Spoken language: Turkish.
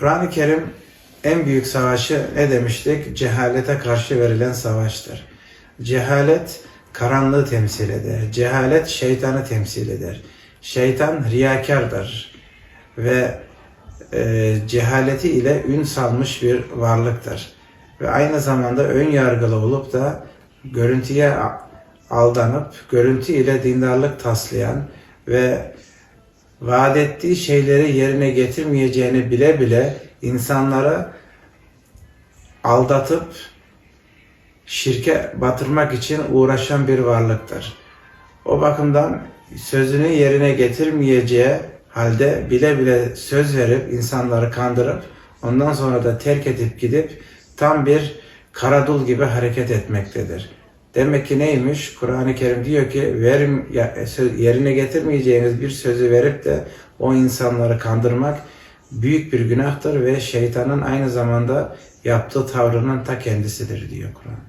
Kur'an-ı Kerim en büyük savaşı ne demiştik? Cehalete karşı verilen savaştır. Cehalet karanlığı temsil eder. Cehalet şeytanı temsil eder. Şeytan riyakardır ve e, cehaleti ile ün salmış bir varlıktır. Ve aynı zamanda ön yargılı olup da görüntüye aldanıp görüntü ile dindarlık taslayan ve vaat ettiği şeyleri yerine getirmeyeceğini bile bile insanları aldatıp şirke batırmak için uğraşan bir varlıktır. O bakımdan sözünü yerine getirmeyeceği halde bile bile söz verip insanları kandırıp ondan sonra da terk edip gidip tam bir karadul gibi hareket etmektedir. Demek ki neymiş? Kur'an-ı Kerim diyor ki verim, yerine getirmeyeceğiniz bir sözü verip de o insanları kandırmak büyük bir günahtır ve şeytanın aynı zamanda yaptığı tavrının ta kendisidir diyor Kur'an.